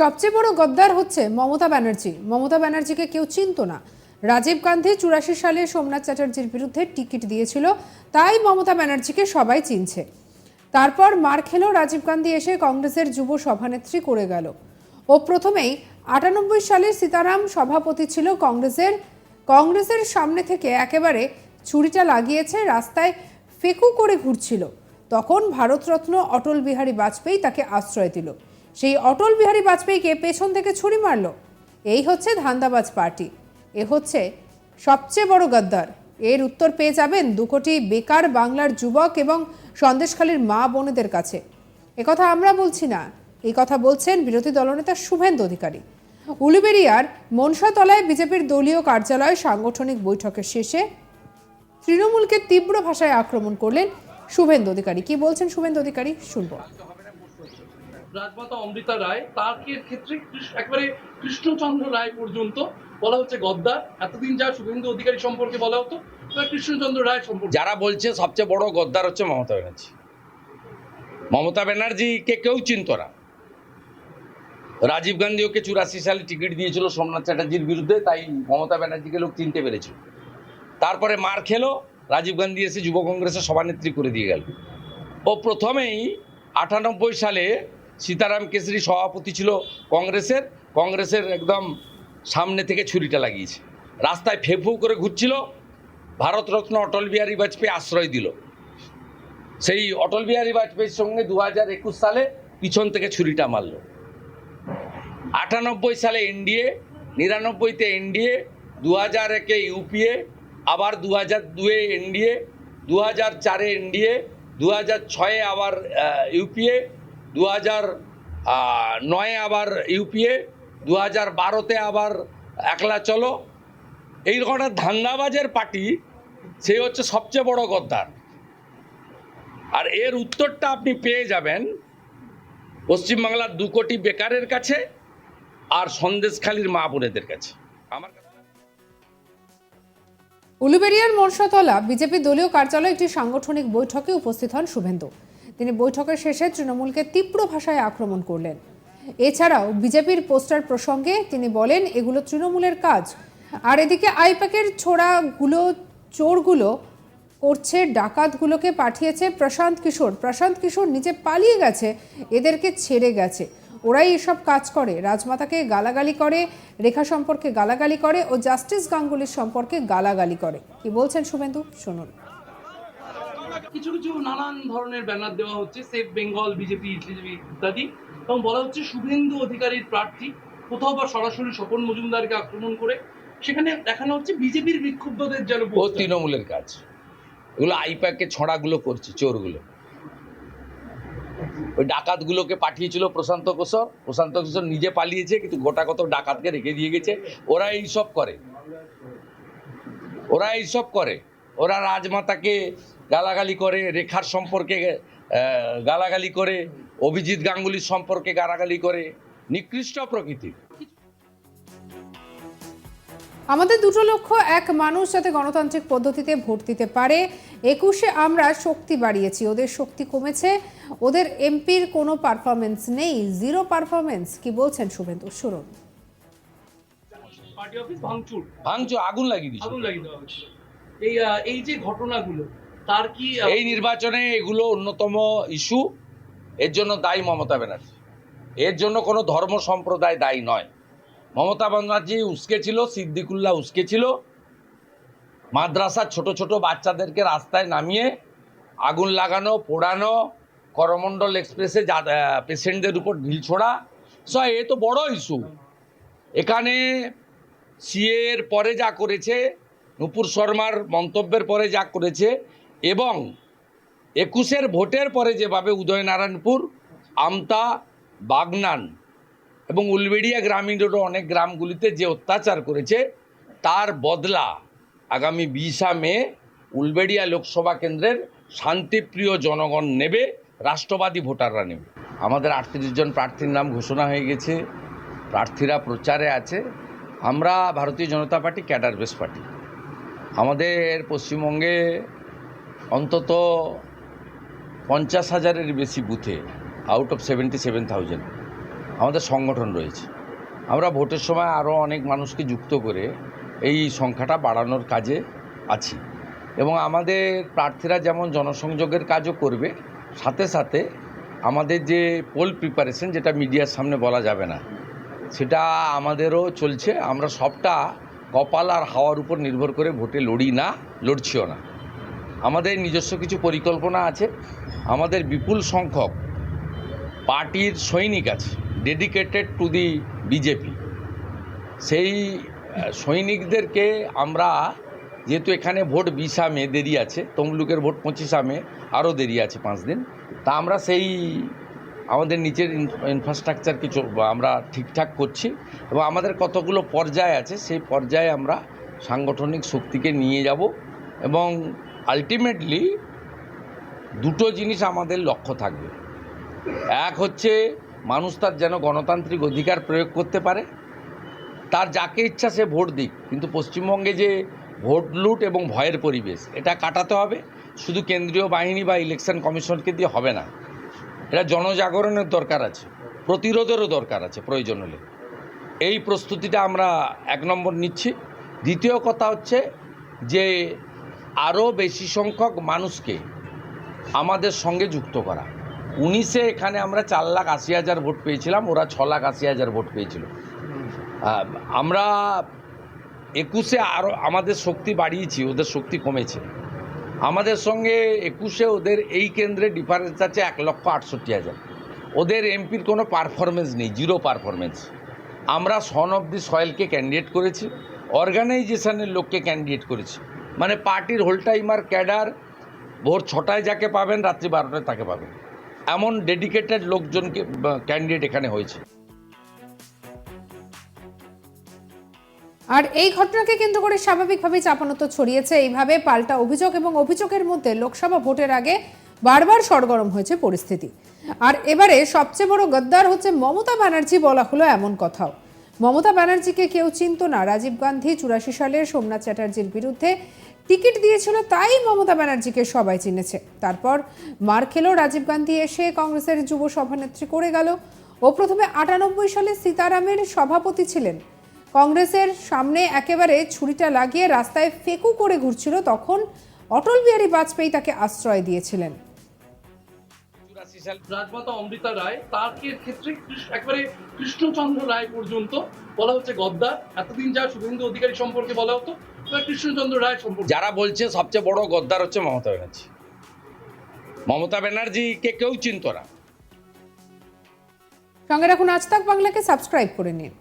সবচেয়ে বড় গদ্দার হচ্ছে মমতা ব্যানার্জি। মমতা ব্যানার্জিকে কেউ চিনত না। রাজীব গান্ধী চুরাশি সালে সোমনাথ চ্যাটার্জির বিরুদ্ধে টিকিট দিয়েছিল, তাই মমতা ব্যানার্জিকে সবাই চিনছে। তারপর মার খেলো রাজীব গান্ধী এসে কংগ্রেসের যুব সভানেত্রী করে গেল। ও প্রথমেই আটানব্বই সালে সীতারাম সভাপতি ছিল কংগ্রেসের। কংগ্রেসের সামনে থেকে একেবারে ছুরিটা লাগিয়েছে, রাস্তায় ফেকু করে ঘুরছিল। তখন ভারতরত্ন অটল বিহারী বাজপেয়ী তাকে আশ্রয় দিল। সেই অটল বিহারী বাজপেয়ীকে পেছন থেকে ছুরি মারল। এই হচ্ছে ধান্দাবাজ পার্টি। এ হচ্ছে সবচেয়ে বড় গদ্দার। এর উত্তর পেয়ে যাবেন দু কোটি বেকার বাংলার যুবক এবং সন্দেশখালীর মা বোনেদের কাছে। একথা আমরা বলছি না। এই কথা বলছেন বিরোধী দলনেতা শুভেন্দু অধিকারী। উলুবেরিয়ার মনসাতলায় বিজেপির দলীয় কার্যালয়ে সাংগঠনিক বৈঠকের শেষে তৃণমূলকে তীব্র ভাষায় আক্রমণ করলেন শুভেন্দু অধিকারী। কি বলছেন শুভেন্দু অধিকারী? শুনব। রাজমাতা অমৃতা রায় তাকে ক্ষেত্রে একবারে কৃষ্ণচন্দ্র রায় পর্যন্ত বলা হচ্ছে গদ্দার। এতদিন যা শুভেন্দু অধিকারী সম্পর্কে বলা হতো কৃষ্ণচন্দ্র রায় সম্পর্কে। যারা বলছে সবচেয়ে বড় গদ্দার হচ্ছে মমতা ব্যানার্জি। মমতা ব্যানার্জিকে কেউ চিনত না। রাজীব গান্ধী ওকে চুরাশি সালে টিকিট দিয়েছিল সোমনাথ চ্যাটার্জির বিরুদ্ধে, তাই মমতা ব্যানার্জিকে লোক চিনতে পেরেছিল। তারপরে মার খেলো, রাজীব গান্ধী এসে যুব কংগ্রেসের সভানেত্রী করে দিয়ে গেল। ও প্রথমেই আটানব্বই সালে সীতারাম কেশরি সভাপতি ছিল কংগ্রেসের কংগ্রেসের একদম সামনে থেকে ছুরিটা লাগিয়েছে। রাস্তায় ফেফু করে ঘুরছিল, ভারতরত্ন অটল বিহারী বাজপেয়ী আশ্রয় দিল। সেই অটল বিহারী বাজপেয়ীর সঙ্গে দু হাজার একুশ সালে পিছন থেকে ছুরিটা মারল। আটানব্বই সালে এনডিএ, নিরানব্বইতে এনডিএ দু হাজার একে ইউপিএ, আবার দু হাজার দুয়ে এনডিএ দু হাজার চারে এনডিএ দু হাজার ছয়ে আবার ইউপিএ দু হাজার নয়ে আবার ইউপিএ দু হাজার বারোতে আবার একলা চলো। এই রকম একটা ধান্দাবাজের পার্টি, সে হচ্ছে সবচেয়ে বড় গদ্দার। আর এর উত্তরটা আপনি পেয়ে যাবেন পশ্চিমবাংলার দু কোটি বেকারের কাছে আর সন্দেশখালীর মা বোনেদের কাছে। আমার কাছে উলুবেরিয়ার মনসাতলা বিজেপি দলীয় কার্যালয়ে একটি সাংগঠনিক বৈঠকে উপস্থিত হন শুভেন্দু। তিনি বৈঠকের শেষে তৃণমূলকে তীব্র ভাষায় আক্রমণ করলেন। এছাড়াও বিজেপির পোস্টার প্রসঙ্গে তিনি বলেন, এগুলো তৃণমূলের কাজ। আর এদিকে আইপ্যাকের ছোড়াগুলো, চোরগুলো করছে, ডাকাতগুলোকে পাঠিয়েছে প্রশান্ত কিশোর। প্রশান্ত কিশোর নিজে পালিয়ে গেছে, এদেরকে ছেড়ে গেছে। ওরাই এসব কাজ করে। রাজমাতাকে গালাগালি করে, রেখা সম্পর্কে গালাগালি করে ও জাস্টিস গাঙ্গুলির সম্পর্কে গালাগালি করে। কি বলছেন শুভেন্দু? শুনুন। কিছু কিছু নানান ধরনের ব্যানার দেওয়া হচ্ছে সেফ বেঙ্গল বিজেপি বিজেপি ইত্যাদি। এবং বলা হচ্ছে শুভেন্দু অধিকারীর প্রার্থী কোথাও বা সরাসরি স্বপন মজুমদারকে আক্রমণ করে। সেখানে দেখানো হচ্ছে বিজেপির বিক্ষুব্ধদের যেন ও তৃণমূলের কাজ। এগুলো আইপ্যাকে ছড়াগুলো করছে চোরগুলো। ওই ডাকাতগুলোকে পাঠিয়েছিল প্রশান্ত কিশোর প্রশান্ত কিশোর নিজে পালিয়েছে কিন্তু গোটা কত ডাকাতকে রেখে দিয়ে গেছে। ওরা এইসব করে। ওরা এইসব করে। ওরা রাজমাতাকে গালাগালি করে রেখার সম্পর্কে গালাগালি করে অভিজিৎ গাঙ্গুলির সম্পর্কে গালাগালি করে নিকৃষ্ট প্রকৃতির আমাদের দুটো লক্ষ্য এক মানুষ যাতে গণতান্ত্রিক পদ্ধতিতে ভোট দিতে পারে একুশে আমরা শক্তি বাড়িয়েছি ওদের শক্তি কমেছে ওদের এমপির কোনো পারফরমেন্স নেই জিরো পারফরমেন্স কি বলছেন শুভেন্দু? অফিস ভাঙচুর। ভাঙছো আগুন লাগিয়ে দিচ্ছে আগুন লাগিয়ে দেওয়া হচ্ছে এই এই যে ঘটনাগুলো, তার কি এই নির্বাচনে এগুলো অন্যতম ইস্যু। এর জন্য দায়ী মমতা ব্যানার্জি। এর জন্য কোনো ধর্ম সম্প্রদায় দায়ী নয়। মমতা ব্যানার্জি উস্কে ছিল, সিদ্দিকুল্লাহ উস্কে ছিল। মাদ্রাসার ছোট ছোট বাচ্চাদেরকে রাস্তায় নামিয়ে আগুন লাগানো, পোড়ানো, করমণ্ডল এক্সপ্রেসে যা পেশেন্টদের উপর ঢিল ছোড়া। সো, এ তো বড় ইস্যু। এখানে সিএর পরে যা করেছে নুপুর শর্মার মন্তব্যের পরে যা করেছে এবং একুশের ভোটের পরে যেভাবে উদয়নারায়ণপুর আমতা, বাগনান এবং উলবেড়িয়া গ্রামীণেরও অনেক গ্রামগুলিতে যে অত্যাচার করেছে, তার বদলা আগামী বিশা মে উলবেড়িয়া লোকসভা কেন্দ্রের শান্তিপ্রিয় জনগণ নেবে, রাষ্ট্রবাদী ভোটাররা নেবে। আমাদের আটত্রিশ জন প্রার্থীর নাম ঘোষণা হয়ে গেছে, প্রার্থীরা প্রচারে আছে। আমরা Bharatiya Janata party, cadre base party. আমাদের পশ্চিমবঙ্গে অন্তত পঞ্চাশ হাজারের বেশি বুথে out of seventy seven thousand আমাদের সংগঠন রয়েছে। আমরা ভোটের সময় আরও অনেক মানুষকে যুক্ত করে এই সংখ্যাটা বাড়ানোর কাজে আছি এবং আমাদের প্রার্থীরা যেমন জনসংযোগের কাজও করবে, সাথে সাথে আমাদের যে পোল প্রিপারেশন যেটা মিডিয়ার সামনে বলা যাবে না, সেটা আমাদেরও চলছে। আমরা সবটা কপাল আর হাওয়ার উপর নির্ভর করে ভোটে লড়ি না, লড়ছিও না। আমাদের নিজস্ব কিছু পরিকল্পনা আছে। আমাদের বিপুল সংখ্যক পার্টির সৈনিক আছে ডেডিকেটেড টু দি বিজেপি সেই সৈনিকদেরকে আমরা, যেহেতু এখানে ভোট বিশা মে দেরি আছে, তমলুকের ভোট পঁচিশা মে আরও দেরি আছে পাঁচ দিন, তা আমরা সেই আমাদের নিচের ইনফ্রাস্ট্রাকচার কিছু আমরা ঠিকঠাক করছি, এবং আমাদের কতগুলো পর্যায় আছে, সেই পর্যায়ে আমরা সাংগঠনিক শক্তিকে নিয়ে যাব, এবং আলটিমেটলি দুটো জিনিস আমাদের লক্ষ্য থাকবে। এক হচ্ছে, মানুষ তার যেন গণতান্ত্রিক অধিকার প্রয়োগ করতে পারে, তার যাকে ইচ্ছা সে ভোট দিক, কিন্তু পশ্চিমবঙ্গে যে ভোট লুট এবং ভয়ের পরিবেশ, এটা কাটাতে হবে, শুধু কেন্দ্রীয় বাহিনী বা ইলেকশন কমিশনকে দিয়ে হবে না। এটা জনজাগরণের দরকার আছে, প্রতিরোধেরও দরকার আছে প্রয়োজন হলে। এই প্রস্তুতিটা আমরা এক নম্বর নিচ্ছি। দ্বিতীয় কথা হচ্ছে যে আরও বেশি সংখ্যক মানুষকে আমাদের সঙ্গে যুক্ত করা। উনিশে এখানে আমরা চার লাখ আশি হাজার ভোট পেয়েছিলাম, ওরা ছ লাখ আশি হাজার ভোট পেয়েছিল। আমরা একুশে আরও আমাদের শক্তি বাড়িয়েছি, ওদের শক্তি কমেছে। আমাদের সঙ্গে একুশে ওদের এই কেন্দ্রে ডিফারেন্স আছে এক লক্ষ আটষট্টি হাজার। ওদের এমপির কোনো পারফরমেন্স নেই জিরো পারফরমেন্স আমরা সন অফ দি সয়েলকে ক্যান্ডিডেট করেছি অর্গানাইজেশনের লোককে ক্যান্ডিডেট করেছি। মানে পার্টির হোল টাইমার ক্যাডার ভোর ছটায় যাকে পাবেন, রাত্রি বারোটায় তাকে পাবেন। এমন ডেডিকেটেড লোকজনকে ক্যান্ডিডেট এখানে হয়েছে। আর এই ঘটনাকে কেন্দ্র করে স্বাভাবিকভাবেই চাপানত ছড়িয়েছে। এইভাবে পাল্টা অভিযোগ এবং অভিযোগের মধ্যে লোকসভা ভোটের আগে বারবার সরগরম হয়েছে পরিস্থিতি। আর এবারে সবচেয়ে বড় গদ্দার হচ্ছে মমতা ব্যানার্জি বলা হলো এমন কথাও। মমতা ব্যানার্জিকে কেউ চিনত না। রাজীব গান্ধী, চুরাশি সালের সোমনাথ চ্যাটার্জির বিরুদ্ধে টিকিট দিয়েছিল, তাই মমতা ব্যানার্জিকে সবাই চিনেছে। তারপর মার খেলো রাজীব গান্ধী এসে কংগ্রেসের যুব সভানেত্রী করে গেল। ও প্রথমে আটানব্বই সালে সীতারামের সভাপতি ছিলেন। কংগ্রেসের সামনে একেবারে ছুরিটা লাগিয়ে রাস্তায় ফেকু করে ঘুরছিল তখন অটল বিহারী বাজপেয়ী তাকে আশ্রয় দিয়েছিলেন। রাজমাতা অমৃতা রায় তার ক্ষেত্রে একবারে কৃষ্ণচন্দ্র রায় পর্যন্ত বলা হচ্ছে গদ্দার। এতদিন যা শুভেন্দু অধিকারী সম্পর্কে বলা হতো এবার কৃষ্ণচন্দ্র রায় সম্পর্কে। যারা বলছে সবচেয়ে বড় গদ্দার হচ্ছে মমতা ব্যানার্জি। মমতা ব্যানার্জিকে কেউ চিনত না। সঙ্গে রাখুন আজ তাক বাংলাকে সাবস্ক্রাইব করে নিন।